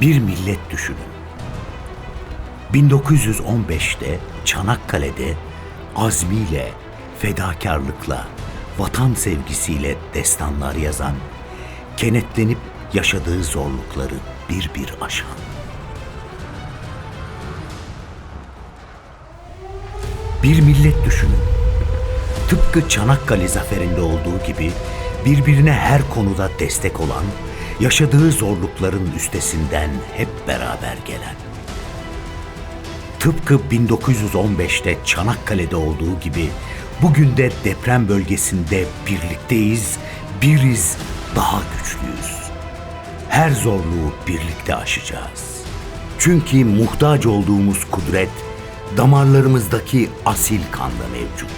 Bir millet düşünün. 1915'te Çanakkale'de azmiyle, fedakarlıkla, vatan sevgisiyle destanlar yazan, kenetlenip yaşadığı zorlukları bir bir aşan. Bir millet düşünün. Tıpkı Çanakkale zaferinde olduğu gibi birbirine her konuda destek olan, yaşadığı zorlukların üstesinden hep beraber gelen. Tıpkı 1915'te Çanakkale'de olduğu gibi bugün de deprem bölgesinde birlikteyiz, biriz, daha güçlüyüz. Her zorluğu birlikte aşacağız. Çünkü muhtaç olduğumuz kudret damarlarımızdaki asil kanda mevcut.